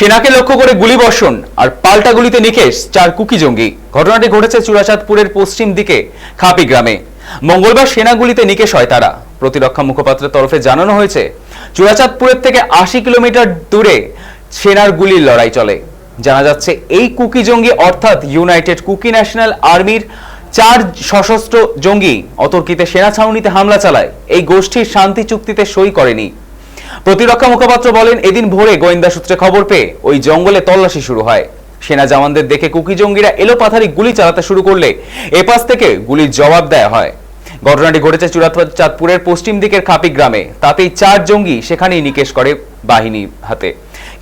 সেনাকে লক্ষ্য করে গুলিবর্ষণ আর পাল্টা গুলিতে নিকেশ চার কুকি জঙ্গি। ঘটনাটি ঘটেছে চুরাচাঁদপুরের পশ্চিম দিকে, খাপি গ্রামে। মঙ্গলবার সেনা গুলিতে নিকেশ হয় তারা। প্রতিরক্ষা মুখপাত্রের তরফে জানানো হয়েছে, চুরাচাঁদপুরের থেকে আশি কিলোমিটার দূরে সেনার গুলির লড়াই চলে। জানা যাচ্ছে, এই কুকি জঙ্গি অর্থাৎ ইউনাইটেড কুকি ন্যাশনাল আর্মির চার সশস্ত্র জঙ্গি অতর্কিতে সেনা ছাউনিতে হামলা চালায়। এই গোষ্ঠীর শান্তি চুক্তিতে সই করেনি। প্রতিরক্ষা মুখপাত্র বলেন, এদিন ভোরে গোয়েন্দা সূত্রে খবর পেয়ে ওই জঙ্গলে তল্লাশি শুরু হয়। সেনা জওয়ানদের দেখে কুকি জঙ্গিরা এলোপাথারি গুলি চালাতে শুরু করলে এপাশ থেকে গুলির জবাব দেয়া হয়। ঘটনাটি ঘটেছে চাঁদপুরের পশ্চিম দিকের খাপি গ্রামে। তাতেই চার জঙ্গি সেখানেই নিকেশ করে বাহিনী হাতে।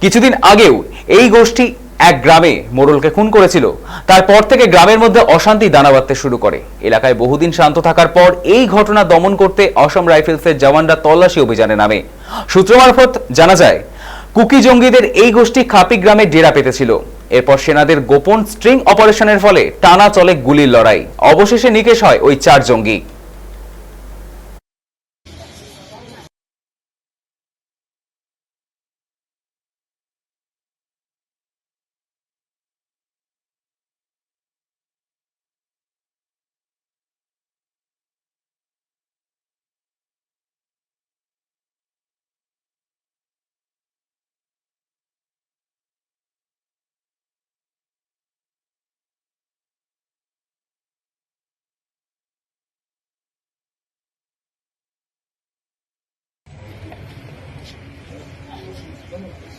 কিছুদিন আগেও এই গোষ্ঠী এক গ্রামে মোড়লকে খুন করেছিল। তারপর থেকে গ্রামের মধ্যে অশান্তি দানা বাঁধতে শুরু করে। এলাকায় বহুদিন শান্ত থাকার পর এই ঘটনা দমন করতে অসম রাইফেলসের জওয়ানরা তল্লাশি অভিযানে নামে। সূত্র মারফত জানা যায়, কুকি জঙ্গিদের এই গোষ্ঠী খাপি গ্রামে ডেরা পেতেছিল। এরপর সেনাদের গোপন স্ট্রিং অপারেশনের ফলে টানা চলে গুলির লড়াই। অবশেষে নিকেশ হয় ওই চার জঙ্গি। Vamos lá.